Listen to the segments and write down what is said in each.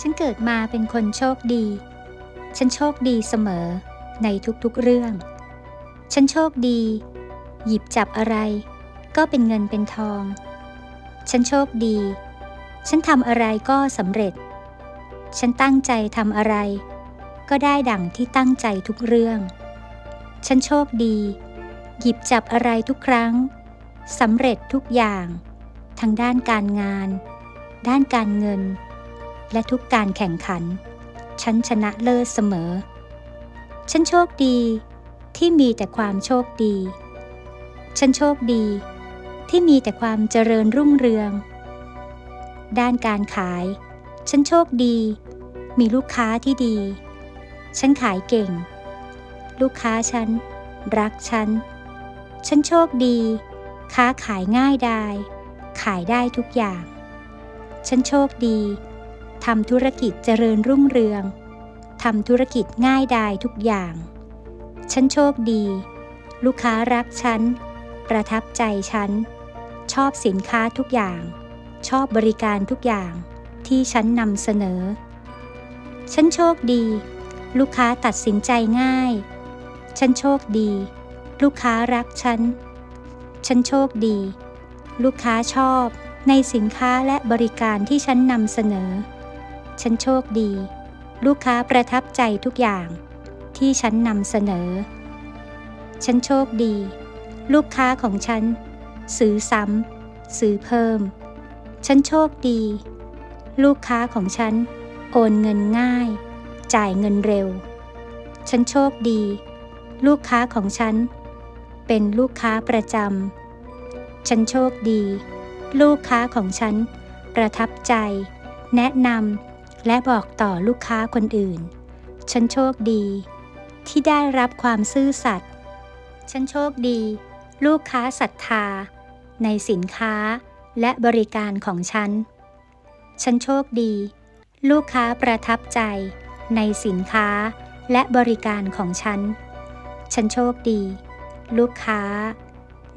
ฉันเกิดมาเป็นคนโชคดี ฉันโชคดีเสมอในทุกๆเรื่อง ฉันโชคดี หยิบจับอะไร ก็เป็นเงินเป็นทอง ฉันโชคดี ฉันทำอะไรก็สำเร็จ ฉันตั้งใจทำอะไร ก็ได้ดั่งที่ตั้งใจทุกเรื่อง ฉันโชคดี หยิบจับอะไรทุกครั้งสำเร็จทุกอย่าง ทั้งด้านการงาน ด้านการเงิน และทุกการแข่งขัน ฉันชนะเลิศเสมอ ฉันโชคดีที่มีแต่ความโชคดี ฉันโชคดี ที่มีแต่ความเจริญรุ่งเรือง ด้านการขาย ฉันโชคดี มีลูกค้าที่ดี ฉันขายเก่ง ลูกค้าฉัน รักฉัน ฉันโชคดี ค้าขายง่ายดายขายได้ทุกอย่าง ฉันโชคดี ทำธุรกิจเจริญรุ่งเรือง ทำธุรกิจง่ายดายทุกอย่าง ฉันโชคดี ลูกค้ารักฉัน ประทับใจฉัน ชอบสินค้าทุกอย่าง ชอบบริการทุกอย่างที่ฉันนำเสนอ ฉันโชคดี ลูกค้าตัดสินใจง่าย ฉันโชคดี ลูกค้ารักฉัน ฉันโชคดี ลูกค้าชอบในสินค้าและบริการที่ฉันนำเสนอ ฉันโชคดี ลูกค้าประทับใจทุกอย่าง ที่ฉันนำเสนอ ฉันโชคดี ลูกค้าของฉัน ซื้อซ้ำซื้อเพิ่ม ฉันโชคดี ลูกค้าของฉัน โอนเงินง่าย จ่ายเงินเร็ว ฉันโชคดี ลูกค้าของฉัน เป็นลูกค้าประจำฉันโชคดี ลูกค้าของฉัน ประทับใจ แนะนำ และบอกต่อลูกค้าคนอื่น ฉันโชคดี ที่ได้รับความซื่อสัตย์ ฉันโชคดี ลูกค้าศรัทธา ในสินค้าและบริการของฉัน ฉันโชคดี ลูกค้าประทับใจ ในสินค้าและบริการของฉัน ฉันโชคดี ลูกค้า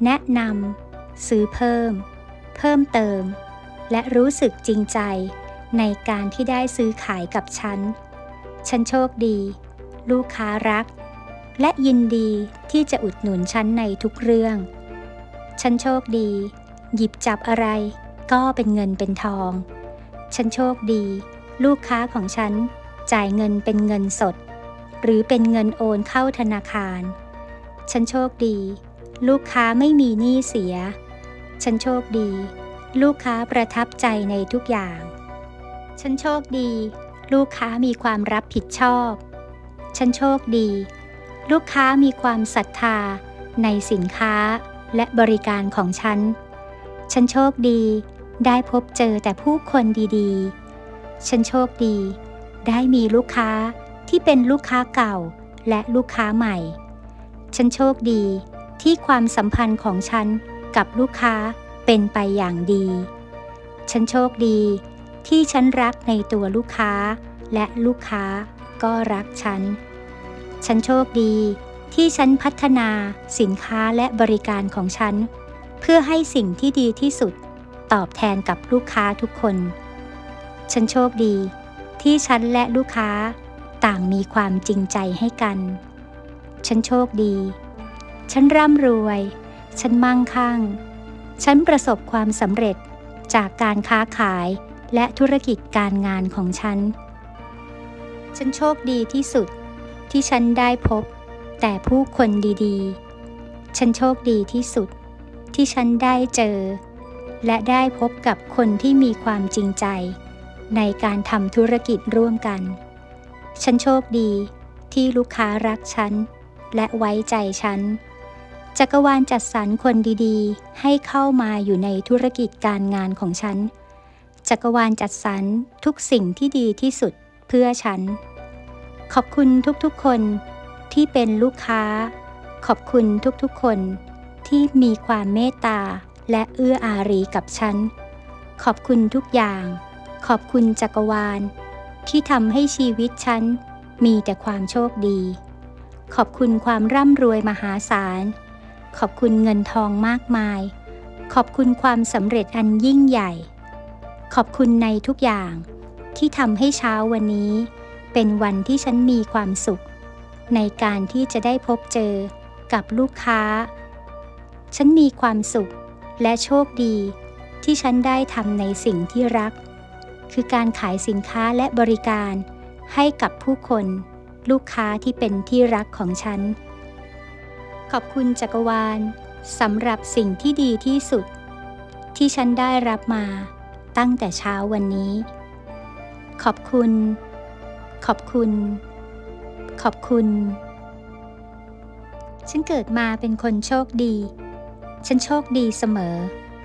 แนะนำซื้อเพิ่ม เพิ่มเติม และรู้สึกจริงใจ ในการที่ได้ซื้อขายกับฉัน ฉันโชคดี ลูกค้ารัก และยินดีที่จะอุดหนุนฉันในทุกเรื่อง ฉันโชคดี หยิบจับอะไร ก็เป็นเงินเป็นทอง ฉันโชคดี ลูกค้าของฉันจ่ายเงินเป็นเงินสด หรือเป็นเงินโอนเข้าธนาคาร ฉันโชคดี ลูกค้าไม่มีหนี้เสีย ฉันโชคดี ลูกค้าประทับใจในทุกอย่าง ฉันโชคดี ลูกค้ามีความรับผิดชอบ ฉันโชคดี ลูกค้ามีความศรัทธา ในสินค้าและบริการของฉัน ฉันโชคดี ได้พบเจอแต่ผู้คนดีๆ ฉันโชคดี ได้มีลูกค้าที่เป็นลูกค้าเก่าและลูกค้าใหม่ ฉันโชคดีที่ความสัมพันธ์ของฉันกับลูกค้าเป็นไปอย่างดี ฉันโชคดี ที่ฉันรักในตัวลูกค้า และลูกค้าก็รักฉัน ฉันโชคดีที่ฉันพัฒนาสินค้าและบริการของฉัน เพื่อให้สิ่งที่ดีที่สุด ตอบแทนกับลูกค้าทุกคน ฉันโชคดี ที่ฉันและลูกค้าต่างมีความจริงใจให้กัน ฉันโชคดี ฉันร่ำรวย ฉันมั่งคั่ง ฉันประสบความสำเร็จจากการค้าขาย และธุรกิจการงานของฉัน ฉันโชคดีที่สุดที่ฉันได้พบ แต่ผู้คนดีๆ ฉันโชคดีที่สุด ที่ฉันได้เจอ และได้พบกับคนที่มีความจริงใจ ในการทำธุรกิจร่วมกัน ฉันโชคดีที่ลูกค้ารักฉัน และไว้ใจฉันจักรวาลจัดสรรคนดีๆ ให้เข้ามาอยู่ในธุรกิจการงานของฉัน จักรวาลจัดสรรทุกสิ่งที่ดีที่สุดเพื่อฉัน ขอบคุณทุกๆคนที่เป็นลูกค้า ขอบคุณทุกๆคนที่มีความเมตตาและเอื้ออารีกับฉัน ขอบคุณทุกอย่าง ขอบคุณจักรวาล ที่ทำให้ชีวิตฉันมีแต่ความโชคดี ขอบคุณความร่ำรวยมหาศาล ขอบคุณเงินทองมากมาย ขอบคุณความสำเร็จอันยิ่งใหญ่ ขอบคุณในทุกอย่าง ที่ทำให้เช้าวันนี้ เป็นวันที่ฉันมีความสุข ในการที่จะได้พบเจอกับลูกค้า ฉันมีความสุขและโชคดี ที่ฉันได้ทำในสิ่งที่รัก คือการขายสินค้าและบริการให้กับผู้คน ลูกค้าที่เป็นที่รักของฉัน ขอบคุณจักรวาลสำหรับสิ่งที่ดีที่สุด ที่ฉันได้รับมา ตั้งแต่เช้าวันนี้ ขอบคุณ ขอบคุณ ขอบคุณ ฉันเกิดมาเป็นคนโชคดี ฉันโชคดีเสมอ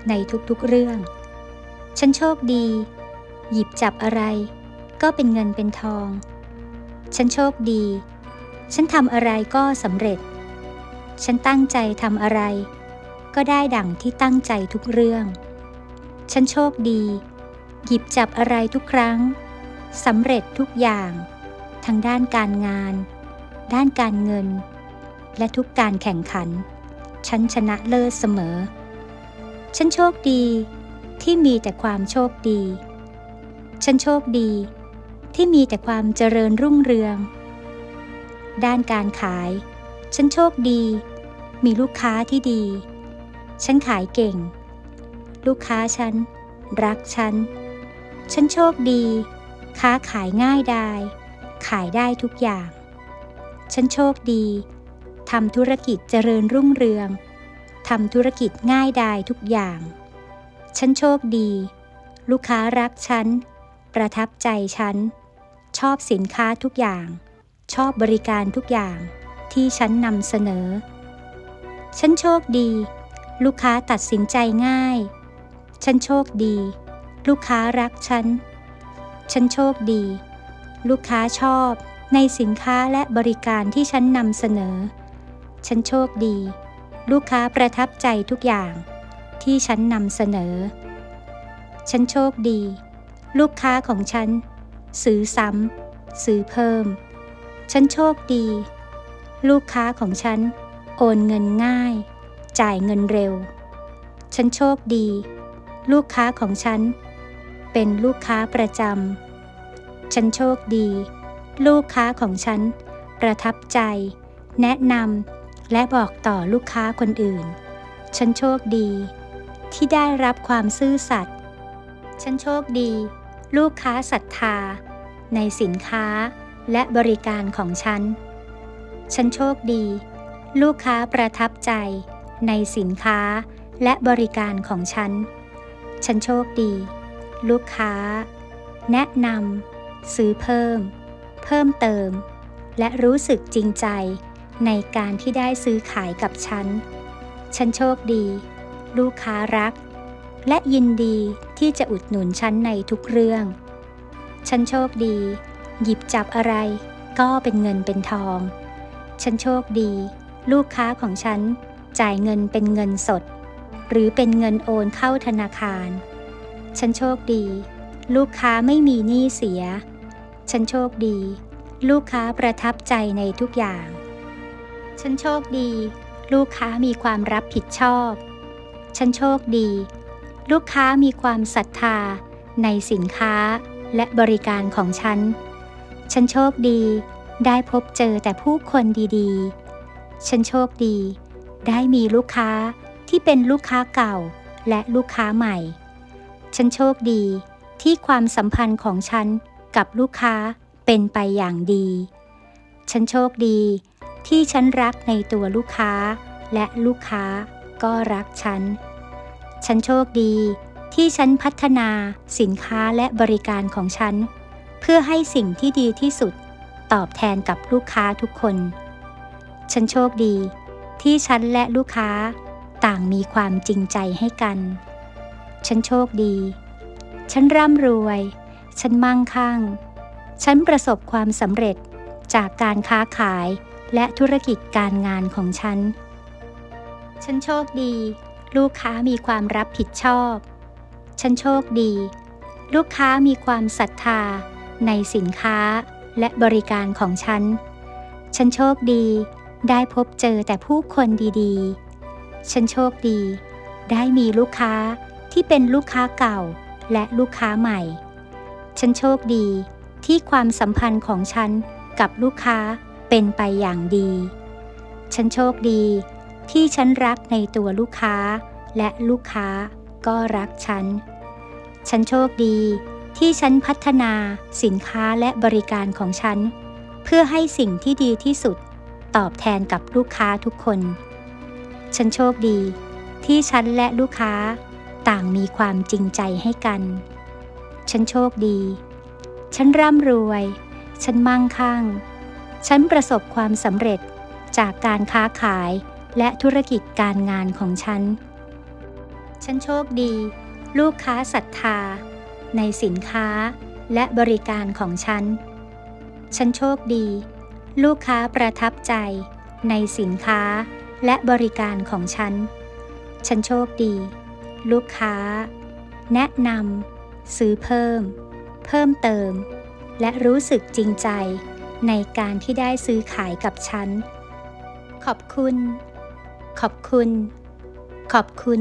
ในทุกๆเรื่อง ฉันโชคดี หยิบจับอะไร ก็เป็นเงินเป็นทอง ฉันโชคดี ฉันทำอะไรก็สำเร็จ ฉันตั้งใจทำอะไร ก็ได้ดั่งที่ตั้งใจทุกเรื่อง ฉันโชคดี หยิบจับอะไรทุกครั้งสำเร็จทุกอย่าง ทั้งด้านการงาน ด้านการเงิน และทุกการแข่งขัน ฉันชนะเลิศเสมอ ฉันโชคดีที่มีแต่ความโชคดี ฉันโชคดี ที่มีแต่ความเจริญรุ่งเรือง ด้านการขาย ฉันโชคดี มีลูกค้าที่ดี ฉันขายเก่ง ลูกค้าฉัน รักฉัน ฉันโชคดี ค้าขายง่ายดาย ขายได้ทุกอย่าง ฉันโชคดีทำธุรกิจเจริญรุ่งเรืองทำธุรกิจง่ายดายทุกอย่าง ฉันโชคดี ลูกค้ารักฉัน ประทับใจฉัน ชอบสินค้าทุกอย่าง ชอบบริการทุกอย่างที่ฉันนำเสนอ ฉันโชคดี ลูกค้าตัดสินใจง่าย ฉันโชคดี ลูกค้ารักฉัน ฉันโชคดี ลูกค้าชอบ ในสินค้าและบริการที่ฉันนำเสนอ ฉันโชคดี ลูกค้าประทับใจทุกอย่าง ที่ฉันนำเสนอ ฉันโชคดี ลูกค้าของฉัน ซื้อซ้ำซื้อเพิ่ม ฉันโชคดี ลูกค้าของฉัน โอนเงินง่าย จ่ายเงินเร็ว ฉันโชคดี ลูกค้าของฉัน เป็นลูกค้าประจำ ฉันโชคดี ลูกค้าของฉัน ประทับใจ แนะนำและบอกต่อลูกค้าคนอื่น ฉันโชคดี ที่ได้รับความซื่อสัตย์ ฉันโชคดี ลูกค้าศรัทธา ในสินค้าและบริการของฉัน ฉันโชคดี ลูกค้าประทับใจ ในสินค้าและบริการของฉัน ฉันโชคดี ลูกค้า แนะนำซื้อเพิ่ม เพิ่มเติม และรู้สึกจริงใจในการที่ได้ซื้อขายกับฉัน ฉันโชคดี ลูกค้ารัก และยินดีที่จะอุดหนุนฉันในทุกเรื่อง ฉันโชคดี หยิบจับอะไร ก็เป็นเงินเป็นทอง ฉันโชคดี ลูกค้าของฉันจ่ายเงินเป็นเงินสด หรือเป็นเงินโอนเข้าธนาคาร ฉันโชคดี ลูกค้าไม่มีหนี้เสีย ฉันโชคดี ลูกค้าประทับใจในทุกอย่าง ฉันโชคดี ลูกค้ามีความรับผิดชอบ ฉันโชคดี ลูกค้ามีความศรัทธา ในสินค้าและบริการของฉัน ฉันโชคดี ได้พบเจอแต่ผู้คนดีๆ ฉันโชคดี ได้มีลูกค้า ที่เป็นลูกค้าเก่าและลูกค้าใหม่ ฉันโชคดีที่ความสัมพันธ์ของฉันกับลูกค้าเป็นไปอย่างดี ฉันโชคดีที่ฉันรักในตัวลูกค้า และลูกค้าก็รักฉัน ฉันโชคดีที่ฉันพัฒนาสินค้าและบริการของฉัน เพื่อให้สิ่งที่ดีที่สุดตอบแทนกับลูกค้าทุกคน ฉันโชคดีที่ฉันและลูกค้า ต่างมีความจริงใจให้กัน ฉันโชคดี ฉันร่ำรวย ฉันมั่งคั่ง ฉันประสบความสำเร็จจากการค้าขายและธุรกิจการงานของฉัน ฉันโชคดี ลูกค้ามีความรับผิดชอบ ฉันโชคดี ลูกค้ามีความศรัทธา ในสินค้าและบริการของฉัน ฉันโชคดี ได้พบเจอแต่ผู้คนดีๆ ฉันโชคดี ได้มีลูกค้าที่เป็นลูกค้าเก่าและลูกค้าใหม่ ฉันโชคดีที่ความสัมพันธ์ของฉันกับลูกค้าเป็นไปอย่างดี ฉันโชคดีที่ฉันรักในตัวลูกค้า และลูกค้าก็รักฉัน ฉันโชคดีที่ฉันพัฒนาสินค้าและบริการของฉัน เพื่อให้สิ่งที่ดีที่สุด ตอบแทนกับลูกค้าทุกคน ฉันโชคดี ที่ฉันและลูกค้าต่างมีความจริงใจให้กัน ฉันโชคดี ฉันร่ำรวย ฉันมั่งคั่ง ฉันประสบความสำเร็จจากการค้าขายและธุรกิจการงานของฉัน ฉันโชคดี ลูกค้าศรัทธา ในสินค้าและบริการของฉัน ฉันโชคดี ลูกค้าประทับใจ ในสินค้า และบริการของฉัน ฉันโชคดี ลูกค้า แนะนำซื้อเพิ่ม เพิ่มเติม และรู้สึกจริงใจในการที่ได้ซื้อขายกับฉัน ขอบคุณ ขอบคุณ ขอบคุณ